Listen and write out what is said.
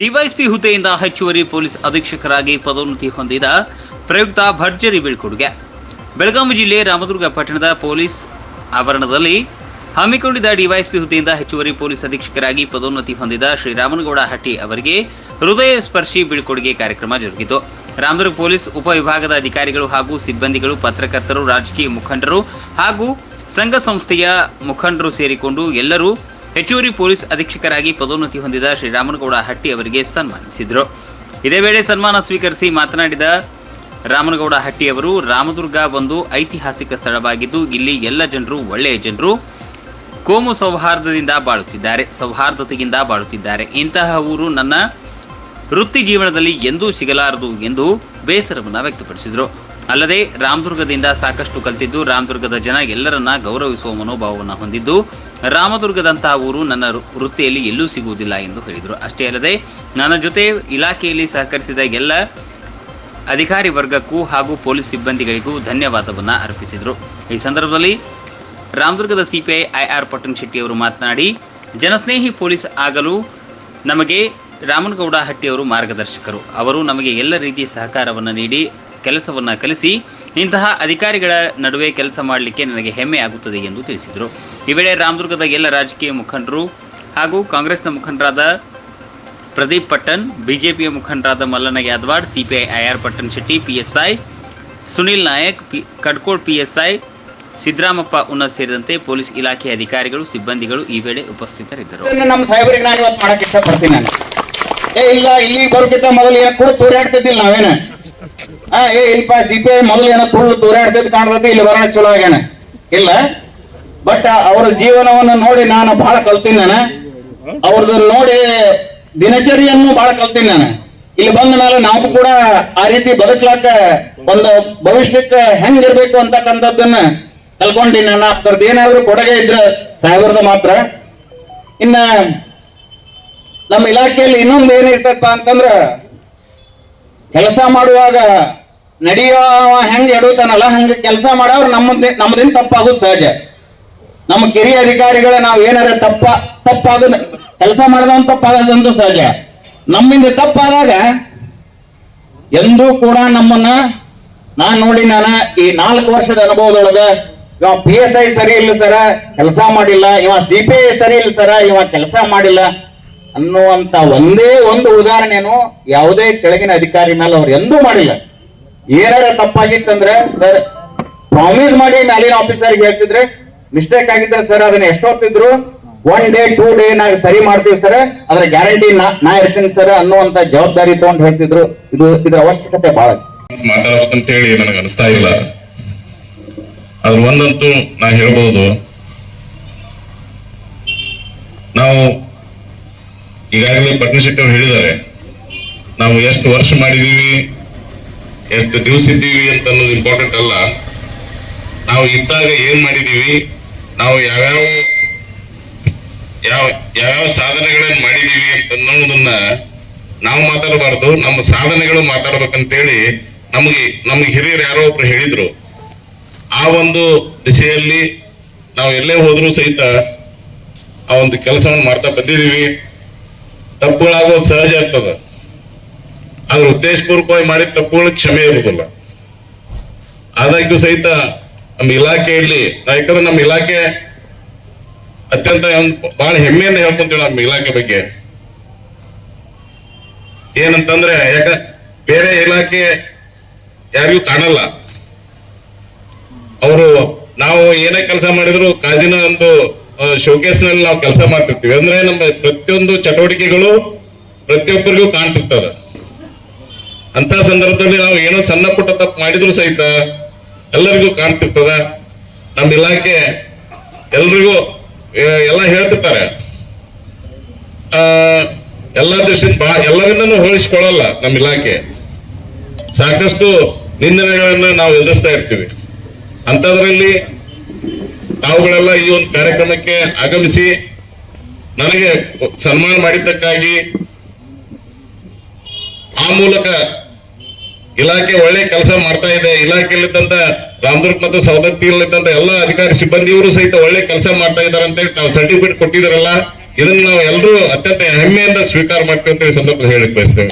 DYSP ಹುದ್ದೆಯಿಂದ ಹೆಚ್ಚುವರಿ police ಅಧೀಕ್ಷಕರಾಗಿ ಪದೋನ್ನತಿ ಹೊಂದಿದ ಪ್ರಯುಕ್ತ ಭರ್ಜರಿ ಬೀಳ್ಕೊಡುಗೆ. ಬೆಳಗಾವಿ ಜಿಲ್ಲೆ ರಾಮದುರ್ಗ ಪಟ್ಟಣದ ಪೊಲೀಸ್ ಆವರಣದಲ್ಲಿ ಹಮ್ಮಿಕೊಂಡಿದ್ದ ಡಿವೈಎಸ್ಪಿ ಹುದ್ದೆಯಿಂದ ಹೆಚ್ಚುವರಿ ಪೊಲೀಸ್ ಅಧೀಕ್ಷಕರಾಗಿ ಪದೋನ್ನತಿ ಹೊಂದಿದ ಶ್ರೀರಾಮನಗೌಡ ಹಟ್ಟಿ ಅವರಿಗೆ ಹೃದಯ ಸ್ಪರ್ಶಿ ಬೀಳ್ಕೊಡುಗೆ ಕಾರ್ಯಕ್ರಮ ಜರುಗಿತು. ರಾಮದುರ್ಗ ಪೊಲೀಸ್ ಉಪವಿಭಾಗದ ಅಧಿಕಾರಿಗಳು ಹಾಗೂ ಸಿಬ್ಬಂದಿಗಳು, ಪತ್ರಕರ್ತರು, ರಾಜಕೀಯ ಮುಖಂಡರು ಹಾಗೂ ಸಂಘ ಸಂಸ್ಥೆಯ ಮುಖಂಡರು ಸೇರಿಕೊಂಡು ಎಲ್ಲರೂ ಹೆಚ್ಚುವರಿ ಪೊಲೀಸ್ ಅಧೀಕ್ಷಕರಾಗಿ ಪದೋನ್ನತಿ ಹೊಂದಿದ ಶ್ರೀರಾಮನಗೌಡ ಹಟ್ಟಿ ಅವರಿಗೆ ಸನ್ಮಾನಿಸಿದರು. ಇದೇ ವೇಳೆ ಸನ್ಮಾನ ಸ್ವೀಕರಿಸಿ ಮಾತನಾಡಿದ ರಾಮನಗೌಡ ಹಟ್ಟಿ ಅವರು, ರಾಮದುರ್ಗ ಒಂದು ಐತಿಹಾಸಿಕ ಸ್ಥಳವಾಗಿದ್ದು, ಇಲ್ಲಿ ಎಲ್ಲ ಜನರು, ಒಳ್ಳೆಯ ಜನರು ಕೋಮು ಸೌಹಾರ್ದದಿಂದ ಬಾಳುತ್ತಿದ್ದಾರೆ, ಸೌಹಾರ್ದತೆಯಿಂದ ಬಾಳುತ್ತಿದ್ದಾರೆ. ಇಂತಹ ಊರು ನನ್ನ ವೃತ್ತಿ ಜೀವನದಲ್ಲಿ ಎಂದೂ ಸಿಗಲಾರದು ಎಂದು ಬೇಸರವನ್ನು ವ್ಯಕ್ತಪಡಿಸಿದರು. ಅಲ್ಲದೆ ರಾಮದುರ್ಗದಿಂದ ಸಾಕಷ್ಟು ಕಲಿತಿದ್ದು ರಾಮದುರ್ಗದ ಜನ ಎಲ್ಲರನ್ನ ಗೌರವಿಸುವ ಮನೋಭಾವವನ್ನು ಹೊಂದಿದ್ದು ರಾಮದುರ್ಗದಂತಹ ಊರು ನನ್ನ ವೃತ್ತಿಯಲ್ಲಿ ಎಲ್ಲೂ ಸಿಗುವುದಿಲ್ಲ ಎಂದು ಹೇಳಿದರು. ಅಷ್ಟೇ ಅಲ್ಲದೆ ನನ್ನ ಜೊತೆ ಇಲಾಖೆಯಲ್ಲಿ ಸಹಕರಿಸಿದ ಎಲ್ಲ ಅಧಿಕಾರಿ ವರ್ಗಕ್ಕೂ ಹಾಗೂ ಪೊಲೀಸ್ ಸಿಬ್ಬಂದಿಗಳಿಗೂ ಧನ್ಯವಾದವನ್ನು ಅರ್ಪಿಸಿದರು. ಈ ಸಂದರ್ಭದಲ್ಲಿ ರಾಮದುರ್ಗದ ಸಿಪಿಐ ಐಆರ್ ಪಟ್ಟಣ್ ಶೆಟ್ಟಿ ಅವರು ಮಾತನಾಡಿ, ಜನಸ್ನೇಹಿ ಪೊಲೀಸ್ ಆಗಲು ನಮಗೆ ರಾಮನಗೌಡ ಹಟ್ಟಿಯವರು ಮಾರ್ಗದರ್ಶಕರು. ಅವರು ನಮಗೆ ಎಲ್ಲ ರೀತಿಯ ಸಹಕಾರವನ್ನು ನೀಡಿ ಕೆಲಸವನ್ನು ಕಲಿಸಿ ಇಂತಹ ಅಧಿಕಾರಿಗಳ ನಡುವೆ ಕೆಲಸ ಮಾಡಲಿಕ್ಕೆ ನನಗೆ ಹೆಮ್ಮೆ ಆಗುತ್ತದೆ ಎಂದು ತಿಳಿಸಿದರು. ಈ ವೇಳೆ ರಾಮದುರ್ಗದ ಎಲ್ಲ ರಾಜಕೀಯ ಮುಖಂಡರು ಹಾಗೂ ಕಾಂಗ್ರೆಸ್ನ ಮುಖಂಡರಾದ ಪ್ರದೀಪ್ ಪಟ್ಟಣ್ ಬಿಜೆಪಿಯ ಮುಖಂಡರಾದ Mallana Yadavad, CPI IR Pattan Shetty PSI Sunil Nayak, P Kadkod PSI Siddaramappa Unnat ಸೇರಿದಂತೆ ಪೊಲೀಸ್ ಇಲಾಖೆ ಅಧಿಕಾರಿಗಳು, ಸಿಬ್ಬಂದಿಗಳು ಈ ವೇಳೆ ಉಪಸ್ಥಿತರಿದ್ದರು. ನಮ್ಮ ಸಾಹೇಬರಿಗೆ ಇವತ್ತು ಮಾಡಕ್ಕೆ ಇಷ್ಟಪಡ್ತೀನಿ ನಾನು. ಏ, ಇಲ್ಲ ಇಲ್ಲಿ ಬರೋಕ್ಕಿಂತ ಮೊದಲು ಏನು ಕೂಡ ತೂರಾಡ್ತಿದ್ದಿಲ್ಲ ನಾವೇನ? ಹಾ ಏ, ಇಲ್ಪ ಸಿ ಮೊದಲು ಏನೋ ತುಳ್ಳು ತೂರಾಡ್ತಿದ್ ಕಾಣ್ತೈತಿ, ಇಲ್ಲಿ ಬರೋಣ ಚಲೋ ಆಗ್ಯಾನ. ಇಲ್ಲ. ಬಟ್ ಅವ್ರ ಜೀವನವನ್ನ ನೋಡಿ ನಾನು ಬಹಳ ಕಲ್ತೀನಿ ನಾನು. ಅವ್ರದ್ದು ನೋಡಿ ದಿನಚರಿಯನ್ನು ಬಹಳ ಕಲ್ತೀನಿ ನಾನು. ಇಲ್ಲಿ ಬಂದ ಮೇಲೆ ನಾವು ಕೂಡ ಆ ರೀತಿ ಬದುಕ್ಲಾಕ ಒಂದು ಭವಿಷ್ಯಕ್ಕೆ ಹೆಂಗಿರ್ಬೇಕು ಅಂತಕ್ಕಂಥದ್ದನ್ನ ಕಲ್ಕೊಂಡಿ ನಾನು ಅದ್ರದ್ದು ಏನಾದ್ರೂ ಕೊಡುಗೆ ಇದ್ರೆ ಸಾಹೇಬ್ರದ ಮಾತ್ರ. ಇನ್ನ ನಮ್ಮ ಇಲಾಖೆಯಲ್ಲಿ ಇನ್ನೊಂದು ಏನಿರ್ತಪ್ಪ ಅಂತಂದ್ರ ಕೆಲಸ ಮಾಡುವಾಗ ನಡೆಯೋ ಹೆಂಗ್ ಎಡುತ್ತಾನಲ್ಲ ಹಂಗ ಕೆಲಸ ಮಾಡೋರು ನಮ್ಮದೇ ನಮ್ಮದಿಂದ ತಪ್ಪಾಗೋದು ಸಹಜ. ನಮ್ಮ ಕಿರಿಯ ಅಧಿಕಾರಿಗಳ ನಾವು ಏನಾರ ತಪ್ಪ ತಪ್ಪಾಗೋದು ಕೆಲಸ ಮಾಡಿದವನ್ ತಪ್ಪಾಗೋದಂತೂ ಸಹಜ. ನಮ್ಮಿಂದ ತಪ್ಪಾದಾಗ ಎಂದೂ ಕೂಡ ನಮ್ಮನ್ನ ನಾನ್ ನೋಡಿ ನಾನು ಈ ನಾಲ್ಕು ವರ್ಷದ ಅನುಭವದೊಳಗ, ಇವ ಪಿ ಎಸ್ ಐ ಸರಿ ಇಲ್ಲ ಸರ, ಕೆಲಸ ಮಾಡಿಲ್ಲ, ಇವ ಸಿ ಪಿ ಐ ಸರಿ ಇಲ್ಲ ಸರ, ಇವ ಕೆಲಸ ಮಾಡಿಲ್ಲ ಅನ್ನುವಂತ ಒಂದೇ ಒಂದು ಉದಾಹರಣೆನು ಯಾವುದೇ ಕೆಳಗಿನ ಅಧಿಕಾರಿ ಮೇಲೆ ಅವ್ರು ಎಂದೂ ಮಾಡಿಲ್ಲ. ಏನಾರ ತಪ್ಪಾಗಿತ್ತಂದ್ರೆ ಸರ್ ಪ್ರಾಮಿಸ್ ಮಾಡಿ ಮೇಲಿನ ಆಫೀಸರ್ಗೆ ಹೇಳ್ತಿದ್ರೆ ಮಿಸ್ಟೇಕ್ ಆಗಿದ್ರೆ ಸರ್, ಅದನ್ನ ಎಷ್ಟೊತ್ತಿದ್ರು? ಒನ್ ಡೇ ಟೂ ಡೇ ನಾವ್ ಸರಿ ಮಾಡ್ತೀವಿ ಸರ್, ಅದ್ರ ಗ್ಯಾರಂಟಿ ನಾ ಇರ್ತೀನಿ ಸರ್ ಅನ್ನುವಂತ ಜವಾಬ್ದಾರಿ ತಗೊಂಡು ಹೇಳ್ತಿದ್ರು. ಇದು ಇದ್ರ ಅವಶ್ಯಕತೆ ಬಹಳ ಮಾತಾಡ್ಬೇಕಂತ ನನಗೆ ಅನಿಸ್ತಾ ಇಲ್ಲ. ಅದ್ರ ಒಂದಂತೂ ನಾ ಹೇಳ್ಬಹುದು ನಾವು ಈಗಾಗಲೇ ಪಟ್ನಶೆಟ್ಟಿ ಅವ್ರು ಹೇಳಿದ್ದಾರೆ, ನಾವು ಎಷ್ಟು ವರ್ಷ ಮಾಡಿದೀವಿ, ಎಷ್ಟು ದಿವಸ ಇದ್ದೀವಿ ಅಂತ ಅನ್ನೋದು ಇಂಪಾರ್ಟೆಂಟ್ ಅಲ್ಲ. ನಾವು ಇದ್ದಾಗ ಏನ್ ಮಾಡಿದೀವಿ, ನಾವು ಯಾವ್ಯಾವ, ಯಾವ, ಯಾವ್ಯಾವ ಸಾಧನೆಗಳನ್ನ ಮಾಡಿದೀವಿ ಅಂತ ಅನ್ನೋದನ್ನ ನಾವು ಮಾತಾಡಬಾರ್ದು, ನಮ್ಮ ಸಾಧನೆಗಳು ಮಾತಾಡ್ಬೇಕಂತೇಳಿ ನಮಗೆ, ನಮ್ಗೆ ಹಿರಿಯರು ಯಾರೋ ಒಬ್ರು ಹೇಳಿದ್ರು. ಆ ಒಂದು ದಿಶೆಯಲ್ಲಿ ನಾವು ಎಲ್ಲೇ ಹೋದ್ರೂ ಸಹಿತ ಆ ಒಂದು ಕೆಲಸವನ್ನು ಮಾಡ್ತಾ ಬಂದಿದೀವಿ ತಪ್ಪುಗಳಾಗೋದು ಸಹಜ ಆಗ್ತದ. ಆದ್ರೆ ಉದ್ದೇಶಪೂರ್ವಕವಾಗಿ ಮಾಡಿದ ತಪ್ಪುಗಳು ಕ್ಷಮೆ ಇರುವುದಿಲ್ಲ. ಆದಾಗ್ಯೂ ಸಹಿತ ನಮ್ಮ ಇಲಾಖೆ ಇಡ್ಲಿ ಯಾಕಂದ್ರೆ ನಮ್ಮ ಇಲಾಖೆ ಅತ್ಯಂತ ಬಹಳ ಹೆಮ್ಮೆಯಿಂದ ಹೇಳ್ಕೊಂತೀವಿ ನಮ್ಮ ಇಲಾಖೆ ಬಗ್ಗೆ. ಏನಂತಂದ್ರೆ, ಯಾಕ ಬೇರೆ ಇಲಾಖೆ ಯಾರಿಗೂ ಕಾಣಲ್ಲ. ಅವರು ನಾವು ಏನೇ ಕೆಲಸ ಮಾಡಿದ್ರು, ಕಾಜಿನ ಒಂದು ಶೋಕೇಸ್ನಲ್ಲಿ ನಾವು ಕೆಲಸ ಮಾಡ್ತಿರ್ತೀವಿ. ಅಂದ್ರೆ ನಮ್ಮ ಪ್ರತಿಯೊಂದು ಚಟುವಟಿಕೆಗಳು ಪ್ರತಿಯೊಬ್ಬರಿಗೂ ಕಾಣ್ತಿರ್ತದೆ ಅಂತ ಸಂದರ್ಭದಲ್ಲಿ ನಾವು ಏನೋ ಸಣ್ಣ ಪುಟ್ಟ ತಪ್ಪು ಮಾಡಿದ್ರು ಸಹಿತ ಎಲ್ಲರಿಗೂ ಕಾಣ್ತಿರ್ತದ. ನಮ್ಮ ಇಲಾಖೆ ಎಲ್ರಿಗೂ ಎಲ್ಲ ಹೇಳ್ತಿರ್ತಾರೆ. ಎಲ್ಲ ದೃಷ್ಟಿಯಿಂದ ಎಲ್ಲರಿಂದನೂ ಹೋಲಿಸ್ಕೊಳ್ಳಲ್ಲ ನಮ್ಮ ಇಲಾಖೆ. ಸಾಕಷ್ಟು ನಿಂದನೆಗಳನ್ನ ನಾವು ಎದುರಿಸ್ತಾ ಇರ್ತೀವಿ. ಅಂತದ್ರಲ್ಲಿ ತಾವುಗಳೆಲ್ಲ ಈ ಒಂದು ಕಾರ್ಯಕ್ರಮಕ್ಕೆ ಆಗಮಿಸಿ ನನಗೆ ಸನ್ಮಾನ ಮಾಡಿದ್ದಕ್ಕಾಗಿ ಆ ಮೂಲಕ ಇಲಾಖೆ ಒಳ್ಳೆ ಕೆಲಸ ಮಾಡ್ತಾ ಇದೆ. ಇಲಾಖೆಯಲ್ಲಿದ್ದಂತ ರಾಮದುರ್ಗ ಮತ್ತು ಸವದತ್ತಿಯಲ್ಲಿದ್ದಂತ ಎಲ್ಲ ಅಧಿಕಾರಿ ಸಿಬ್ಬಂದಿಯವರು ಸಹಿತ ಒಳ್ಳೆ ಕೆಲಸ ಮಾಡ್ತಾ ಇದ್ದಾರೆ ಅಂತೇಳಿ ನಾವು ಸರ್ಟಿಫಿಕೇಟ್ ಕೊಟ್ಟಿದ್ದಾರಲ್ಲ. ಇದನ್ನು ನಾವು ಎಲ್ಲರೂ ಅತ್ಯಂತ ಹೆಮ್ಮೆಯಿಂದ ಸ್ವೀಕಾರ ಮಾಡ್ತೇವೆ ಅಂತ ಸಂದರ್ಭದಲ್ಲಿ ಹೇಳಕ್ ಬಯಸ್ತೇವೆ.